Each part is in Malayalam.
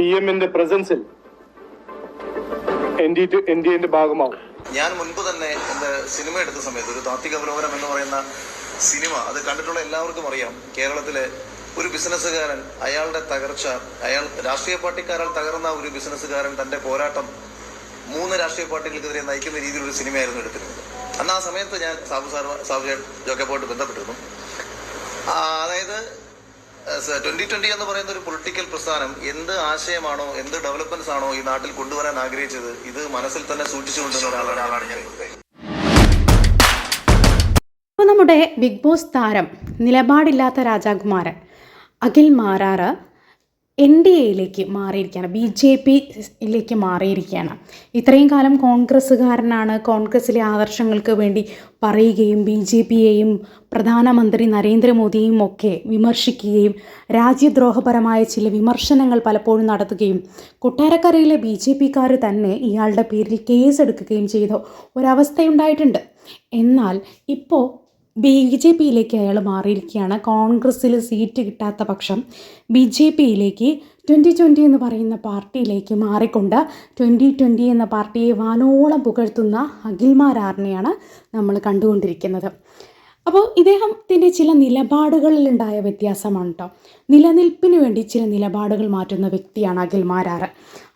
പി എമ്മിന്റെ പ്രസൻസിൽ എൻ ഡി എൻ ഡി എന്റെ ഭാഗമാവും. ഞാൻ മുൻപ് തന്നെ എന്റെ സിനിമ എടുത്ത സമയത്ത് ഒരു താത്വിക അവലോകനം എന്ന് പറയുന്ന സിനിമ അത് കണ്ടിട്ടുള്ള എല്ലാവർക്കും അറിയാം. കേരളത്തിലെ ഒരു ബിസിനസ്സുകാരൻ അയാളുടെ തകർച്ച അയാൾ രാഷ്ട്രീയ പാർട്ടിക്കാരാൽ തകർന്ന ഒരു ബിസിനസ്സുകാരൻ തന്റെ പോരാട്ടം മൂന്ന് രാഷ്ട്രീയ പാർട്ടികൾക്കെതിരെ നയിക്കുന്ന രീതിയിലൊരു സിനിമയായിരുന്നു എടുത്തിരുന്നത്. അന്ന് ആ സമയത്ത് ഞാൻ സാബു സാർ സാബു ചേട്ടൻ ജോക്കപ്പോയിട്ട് ബന്ധപ്പെട്ടിരുന്നു. അതായത് ട്വന്റി ട്വന്റി എന്ന് പറയുന്ന ഒരു പൊളിറ്റിക്കൽ പ്രസ്ഥാനം എന്ത് ആശയമാണോ എന്ത് ഡെവലപ്മെന്റ്സ് ആണോ ഈ നാട്ടിൽ കൊണ്ടുവരാൻ ആഗ്രഹിച്ചത് ഇത് മനസ്സിൽ തന്നെ സൂക്ഷിച്ചുകൊണ്ടിരുന്ന ഒരാളാണ് ഞാൻ. നമ്മുടെ ബിഗ് ബോസ് താരം നിലപാടില്ലാത്ത രാജാകുമാരൻ അഖിൽ മാരാറ് എൻ ഡി എയിലേക്ക് മാറിയിരിക്കുകയാണ് ബി ജെ പിയിലേക്ക് മാറിയിരിക്കുകയാണ്. ഇത്രയും കാലം കോൺഗ്രസ്സുകാരനാണ് കോൺഗ്രസ്സിലെ ആദർശങ്ങൾക്ക് വേണ്ടി പറയുകയും ബി ജെ പിയെയും പ്രധാനമന്ത്രി നരേന്ദ്രമോദിയെയും ഒക്കെ വിമർശിക്കുകയും രാജ്യദ്രോഹപരമായ ചില വിമർശനങ്ങൾ പലപ്പോഴും നടത്തുകയും കൊട്ടാരക്കരയിലെ ബി ജെ പിക്കാർ തന്നെ ഇയാളുടെ പേരിൽ കേസെടുക്കുകയും ചെയ്ത ഒരവസ്ഥയുണ്ടായിട്ടുണ്ട്. എന്നാൽ ഇപ്പോൾ ബി ജെ പിയിലേക്ക് അയാൾ മാറിയിരിക്കുകയാണ്. കോൺഗ്രസ്സിൽ സീറ്റ് കിട്ടാത്ത പക്ഷം ബി ജെ പിയിലേക്ക് ട്വന്റി ട്വന്റി എന്ന് പറയുന്ന പാർട്ടിയിലേക്ക് മാറിക്കൊണ്ട് ട്വന്റി ട്വന്റി എന്ന പാർട്ടിയെ വാനോളം പുകഴ്ത്തുന്ന അഖിൽമാരാറിനെയാണ് നമ്മൾ കണ്ടുകൊണ്ടിരിക്കുന്നത്. അപ്പോൾ ഇദ്ദേഹത്തിന്റെ ചില നിലപാടുകളിലുണ്ടായ വ്യത്യാസമാണ് കേട്ടോ നിലനിൽപ്പിന് വേണ്ടി ചില നിലപാടുകൾ മാറ്റുന്ന വ്യക്തിയാണ് അഖിൽമാരാർ.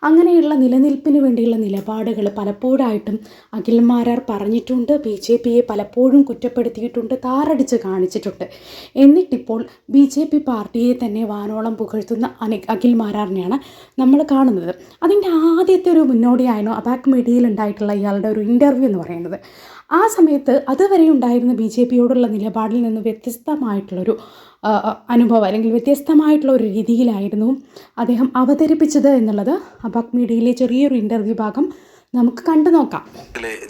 അങ്ങനെയുള്ള നിലനിൽപ്പിന് വേണ്ടിയുള്ള നിലപാടുകൾ പലപ്പോഴായിട്ടും അഖിൽമാരാർ പറഞ്ഞിട്ടുണ്ട് ബി ജെ പിയെ പലപ്പോഴും കുറ്റപ്പെടുത്തിയിട്ടുണ്ട് താറടിച്ച് കാണിച്ചിട്ടുണ്ട്. എന്നിട്ടിപ്പോൾ ബി ജെ പി പാർട്ടിയെ തന്നെ വാനോളം പുകഴ്ത്തുന്ന അനി അഖിൽമാരാറിനെയാണ് നമ്മൾ കാണുന്നത്. അതിന്റെ ആദ്യത്തെ ഒരു മുന്നോടിയായിരുന്നു അബാക് മീഡിയയിൽ ഉണ്ടായിട്ടുള്ള ഇയാളുടെ ഒരു ഇന്റർവ്യൂ എന്ന് പറയുന്നത്. ആ സമയത്ത് അതുവരെ ഉണ്ടായിരുന്ന ബി ജെ പിയോടുള്ള നിലപാടിൽ നിന്ന് വ്യത്യസ്തമായിട്ടുള്ളൊരു അനുഭവം അല്ലെങ്കിൽ വ്യത്യസ്തമായിട്ടുള്ള ഒരു രീതിയിലായിരുന്നു അദ്ദേഹം അവതരിപ്പിച്ചത് എന്നുള്ളത് അബാക് മീഡിയയിലെ ചെറിയൊരു ഇന്റർവ്യൂ ഭാഗം നമുക്ക് കണ്ടു നോക്കാം.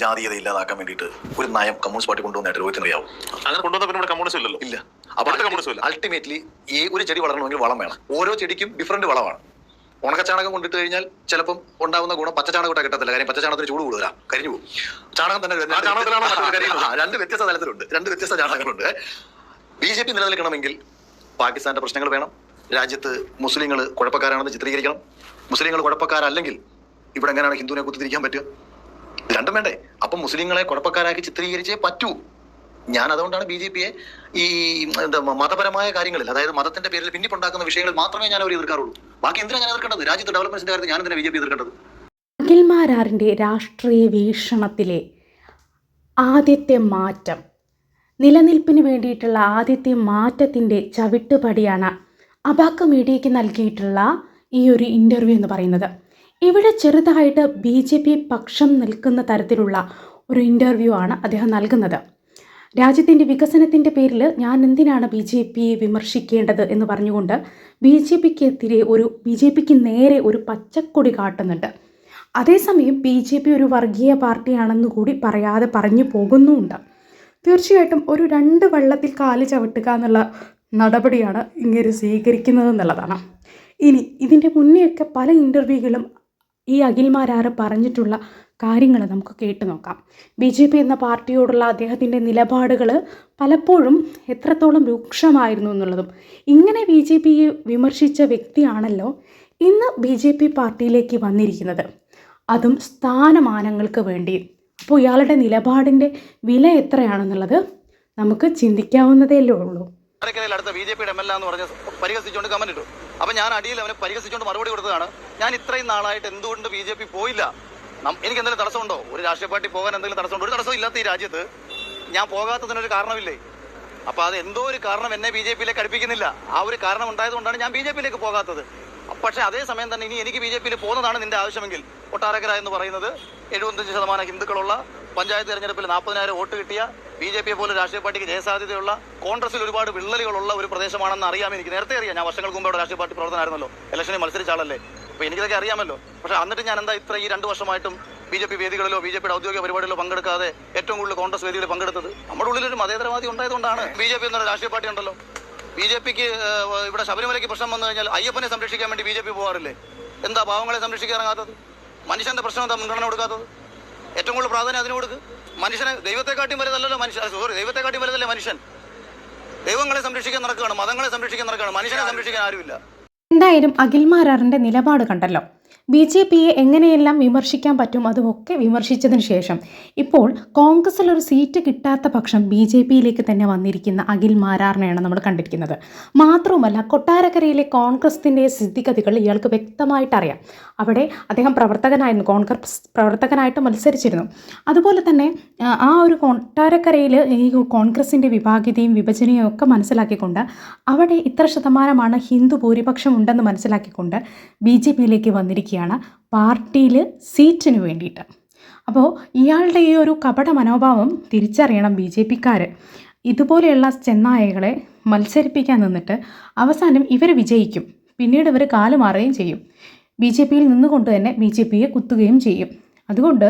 ജാതീയത ഇല്ലാതാക്കാൻ വേണ്ടിയിട്ട് ഒരു നയം കമ്മ്യൂണിസ്റ്റ് പാർട്ടി കൊണ്ടുവന്നായിട്ട് രോഹിത്തിന് അറിയാവും? അങ്ങനെ കൊണ്ടുവന്ന പിന്നെ കമ്മ്യൂണിസ്റ്റ് ഇല്ലല്ലോ. ഇല്ല. അവിടുത്തെ കമ്മ്യൂണിസ്റ്റ് അൾട്ടിമേറ്റ്ലി ഈ ഒരു ചെടി വളരണമെങ്കിൽ വളം വേണം. ഓരോ ചെടിക്കും ഡിഫറെന്റ് വളമാണ്. ഉണക്കച്ചാണകം കൊണ്ടിട്ട് കഴിഞ്ഞാൽ ചിലപ്പം ഉണ്ടാവുന്ന ഗുണം പച്ചച്ചാണകം ഇട്ടാൽ കിട്ടത്തില്ല. കാര്യം പച്ചച്ചാണകത്തിന് ചൂട് കൂടുതലാ. കരിഞ്ഞു പോകും. ചാണകം തന്നെ രണ്ട് വ്യത്യസ്ത തലത്തിലുണ്ട്. രണ്ട് വ്യത്യസ്ത ചാണകങ്ങളുണ്ട്. ബി ജെ പി നിലനിൽക്കണമെങ്കിൽ പാകിസ്ഥാന്റെ പ്രശ്നങ്ങൾ വേണം. രാജ്യത്ത് മുസ്ലിങ്ങൾ കുഴപ്പക്കാരാണെന്ന് ചിത്രീകരിക്കണം. മുസ്ലിങ്ങൾ കുഴപ്പക്കാരല്ലെങ്കിൽ ഇവിടെ എങ്ങനെയാണ് ഹിന്ദുവിനെ കുത്തിരിക്കാൻ പറ്റുക? രണ്ടും വേണ്ടേ. അപ്പം മുസ്ലിങ്ങളെ കുഴപ്പക്കാരാക്കി ചിത്രീകരിച്ചേ പറ്റൂ. ഞാൻ അതുകൊണ്ടാണ് ബി ജെ പിയെ ഈ എന്താ മതപരമായ കാര്യങ്ങളിൽ അതായത് മതത്തിന്റെ പേരിൽ ഭിന്നിപ്പുണ്ടാക്കുന്ന വിഷയങ്ങളിൽ മാത്രമേ ഞാൻ അവർ എതിർക്കാറുള്ളൂ. ബാക്കി എന്തിനാ ഞാൻ എതിർക്കേണ്ടത്? രാജ്യത്ത് ഡെവലപ്മെന്റിന്റെ കാര്യത്തിൽ ഞാൻ എന്തിനാണ് ബി ജെ പി എതിർക്കേണ്ടത്? അഖിൽമാരാറിന്റെ രാഷ്ട്രീയ വീക്ഷണത്തിലെ ആദ്യത്തെ മാറ്റം നിലനിൽപ്പിന് വേണ്ടിയിട്ടുള്ള ആദ്യത്തെ മാറ്റത്തിന്റെ ചവിട്ടുപടിയാണ് അബാക്ക മീഡിയയ്ക്ക് നൽകിയിട്ടുള്ള ഈ ഒരു ഇന്റർവ്യൂ എന്ന് പറയുന്നത്. ഇവിടെ ചെറുതായിട്ട് ബി ജെ പി പക്ഷം നിൽക്കുന്ന തരത്തിലുള്ള ഒരു ഇന്റർവ്യൂ ആണ് അദ്ദേഹം നൽകുന്നത്. രാജ്യത്തിന്റെ വികസനത്തിന്റെ പേരിൽ ഞാൻ എന്തിനാണ് ബി ജെ പിയെ വിമർശിക്കേണ്ടത് എന്ന് പറഞ്ഞുകൊണ്ട് ബി ജെ പിക്കെതിരെ ഒരു ബി ജെ പിക്ക് നേരെ ഒരു പച്ചക്കൊടി കാട്ടുന്നുണ്ട്. അതേസമയം ബി ജെ പി ഒരു വർഗീയ പാർട്ടിയാണെന്ന് കൂടി പറയാതെ പറഞ്ഞു പോകുന്നുമുണ്ട്. തീർച്ചയായിട്ടും ഒരു രണ്ട് വെള്ളത്തിൽ കാൽ ചവിട്ടുക എന്നുള്ള നടപടിയാണ് ഇങ്ങനെ സ്വീകരിക്കുന്നത് എന്നുള്ളതാണ് ഇനി ഇതിന്റെ മുന്നെയൊക്കെ പല ഇന്റർവ്യൂകളും ഈ അഖിൽമാരാറ് പറഞ്ഞിട്ടുള്ള കാര്യങ്ങൾ നമുക്ക് കേട്ടു നോക്കാം. ബി ജെ പി എന്ന പാർട്ടിയോടുള്ള അദ്ദേഹത്തിന്റെ നിലപാടുകൾ പലപ്പോഴും എത്രത്തോളം രൂക്ഷമായിരുന്നു എന്നുള്ളതും. ഇങ്ങനെ ബി ജെ പിയെ വിമർശിച്ച വ്യക്തിയാണല്ലോ ഇന്ന് ബി ജെ പി പാർട്ടിയിലേക്ക് വന്നിരിക്കുന്നത്. അതും സ്ഥാനമാനങ്ങൾക്ക് വേണ്ടി. അപ്പോൾ ഇയാളുടെ നിലപാടിന്റെ വില എത്രയാണെന്നുള്ളത് നമുക്ക് ചിന്തിക്കാവുന്നതേ ഉള്ളൂ. കൊട്ടാരക്കരയിൽ അടുത്ത ബി ജെ പിയുടെ എം എൽ എന്ന് പറഞ്ഞ് പരിഹസിച്ചുകൊണ്ട് കമന്റ് ഇട്ടു. അപ്പൊ ഞാൻ അടിയിൽ അവനെ പരിഹസിച്ചുകൊണ്ട് മറുപടി കൊടുത്തതാണ്. ഞാൻ ഇത്രയും നാളായിട്ട് എന്തുകൊണ്ട് ബി ജെ പി പോയില്ല? എനിക്ക് എന്തെങ്കിലും തടസ്സമുണ്ടോ? ഒരു രാഷ്ട്രീയ പാർട്ടി പോകാൻ എന്തെങ്കിലും തടസ്സമുണ്ടോ? ഒരു തടസ്സം ഇല്ലാത്ത ഈ രാജ്യത്ത് ഞാൻ പോകാത്തതിനൊരു കാരണമില്ലേ? അപ്പൊ അത് എന്തോ ഒരു കാരണം എന്നെ ബി ജെ പിയിലേക്ക് അടുപ്പിക്കുന്നില്ല. ആ ഒരു കാരണം ഉണ്ടായതുകൊണ്ടാണ് ഞാൻ ബി ജെ പിയിലേക്ക് പോകാത്തത്. പക്ഷെ അതേസമയം തന്നെ ഇനി എനിക്ക് ബി ജെ പിയിൽ പോകുന്നതാണ് നിന്റെ ആവശ്യമെങ്കിൽ. കൊട്ടാരക്കര എന്ന് പറയുന്നത് എഴുപത്തഞ്ച് ശതമാനം ഹിന്ദുക്കളുള്ള പഞ്ചായത്ത് തെരഞ്ഞെടുപ്പിൽ നാൽപ്പതിനായിരം വോട്ട് കിട്ടിയ ബി ജെ പിയെ പോലെ രാഷ്ട്രീയ പാർട്ടിക്ക് ജയസാധ്യതയുള്ള കോൺഗ്രസിൽ ഒരുപാട് വിള്ളലുകളുള്ള ഒരു പ്രദേശമാണെന്ന് അറിയാം എനിക്ക്. നേരത്തെ അറിയാം. ഞാൻ വർഷങ്ങൾക്ക് മുമ്പ് അവിടെ രാഷ്ട്രീയ പാർട്ടി പ്രവർത്തനമായിരുന്നല്ലോ ഇലക്ഷനിൽ മത്സരിച്ച ആളല്ലേ അപ്പൊ എനിക്കിതൊക്കെ അറിയാമല്ലോ. പക്ഷെ എന്നിട്ട് ഞാൻ എന്താ ഇത്ര ഈ രണ്ട് വർഷമായിട്ടും ബി ജെ പി വേദികളിലോ ബി ജെ പിയുടെ ഔദ്യോഗിക പരിപാടികളിലോ പങ്കെടുക്കാതെ ഏറ്റവും കൂടുതൽ കോൺഗ്രസ് വേദികളിൽ പങ്കെടുത്തത്? നമ്മുടെ ഉള്ളിൽ ഒരു മതേതരവാദി ഉണ്ടായതുകൊണ്ടാണ്. ബി ജെ പി എന്നൊരു രാഷ്ട്രീയ പാർട്ടി ഉണ്ടല്ലോ. ബി ജെ പിക്ക് ഇവിടെ ശബരിമലയ്ക്ക് പ്രശ്നം വന്നു കഴിഞ്ഞാൽ അയ്യപ്പനെ സംരക്ഷിക്കാൻ വേണ്ടി ബി ജെ പി പോകാറില്ലേ? എന്താ പാവങ്ങളെ സംരക്ഷിക്കാൻ ഇറങ്ങാത്തത്? മനുഷ്യന്റെ പ്രശ്നം എന്താ മുൻഗണന കൊടുക്കാത്തത്? ഏറ്റവും കൂടുതൽ പ്രാധാന്യം അതിന് കൊടുക്ക്. മനുഷ്യനെ ദൈവത്തെക്കാട്ടിയും വലുതല്ലല്ലോ മനുഷ്യൻ സോറി ദൈവത്തെക്കാട്ടിയും വലുതല്ലേ മനുഷ്യൻ? ദൈവങ്ങളെ സംരക്ഷിക്കാൻ നടക്കുകയാണ് മതങ്ങളെ സംരക്ഷിക്കാൻ നടക്കുകയാണ് മനുഷ്യനെ സംരക്ഷിക്കാൻ ആരുമില്ല. എന്തായാലും അഖിൽമാരാറിന്റെ നിലപാട് കണ്ടല്ലോ. ബി ജെ പിയെ എങ്ങനെയെല്ലാം വിമർശിക്കാൻ പറ്റും അതുമൊക്കെ വിമർശിച്ചതിന് ശേഷം ഇപ്പോൾ കോൺഗ്രസിൽ ഒരു സീറ്റ് കിട്ടാത്ത പക്ഷം ബി ജെ പിയിലേക്ക് തന്നെ വന്നിരിക്കുന്ന അഖിൽ മാരാറിനെയാണ് നമ്മൾ കണ്ടിരിക്കുന്നത്. മാത്രവുമല്ല കൊട്ടാരക്കരയിലെ കോൺഗ്രസിന്റെ സ്ഥിതിഗതികൾ ഇയാൾക്ക് വ്യക്തമായിട്ട് അറിയാം അവിടെ അദ്ദേഹം പ്രവർത്തകനായിരുന്നു കോൺഗ്രസ് പ്രവർത്തകനായിട്ട് മത്സരിച്ചിരുന്നു. അതുപോലെ തന്നെ ആ, ഒരു കൊട്ടാരക്കരയിൽ ഈ കോൺഗ്രസിന്റെ വിഭാഗിതയും വിഭജനയും ഒക്കെ മനസ്സിലാക്കിക്കൊണ്ട് അവിടെ ഇത്ര ശതമാനമാണ് ഹിന്ദു ഭൂരിപക്ഷം ഉണ്ടെന്ന് മനസ്സിലാക്കിക്കൊണ്ട് ബി ജെ പിയിലേക്ക് വന്നിരിക്കുകയാണ് പാർട്ടിയിൽ സീറ്റിന് വേണ്ടിയിട്ട്. അപ്പോൾ ഇയാളുടെ ഈ ഒരു കപട മനോഭാവം തിരിച്ചറിയണം ബി ജെ പിക്കാർ ഇതുപോലെയുള്ള ചെന്നായകളെ മത്സരിപ്പിക്കാൻ നിന്നിട്ട് അവസാനം ഇവർ വിജയിക്കും. പിന്നീട് ഇവർ കാലുമാറുകയും ചെയ്യും. ബി ജെ പിയിൽ നിന്നുകൊണ്ട് തന്നെ ബി ജെ പിയെ കുത്തുകയും ചെയ്യും. അതുകൊണ്ട്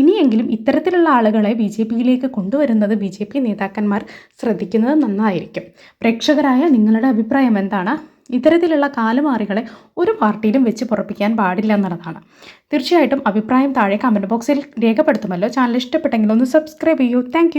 ഇനിയെങ്കിലും ഇത്തരത്തിലുള്ള ആളുകളെ ബി ജെ പിയിലേക്ക് കൊണ്ടുവരുന്നത് ബി ജെ പി നേതാക്കന്മാർ ശ്രദ്ധിക്കുന്നത് നന്നായിരിക്കും. പ്രേക്ഷകരായ നിങ്ങളുടെ അഭിപ്രായം എന്താണ്? ഇത്തരത്തിലുള്ള കാലുമാറികളെ ഒരു പാർട്ടിയിലും വെച്ച് പുറപ്പിക്കാൻ പാടില്ല എന്നുള്ളതാണ്. തീർച്ചയായിട്ടും അഭിപ്രായം താഴെ കമന്റ് ബോക്സിൽ രേഖപ്പെടുത്തുമല്ലോ. ചാനൽ ഇഷ്ടപ്പെട്ടെങ്കിൽ ഒന്ന് സബ്സ്ക്രൈബ് ചെയ്യൂ. താങ്ക്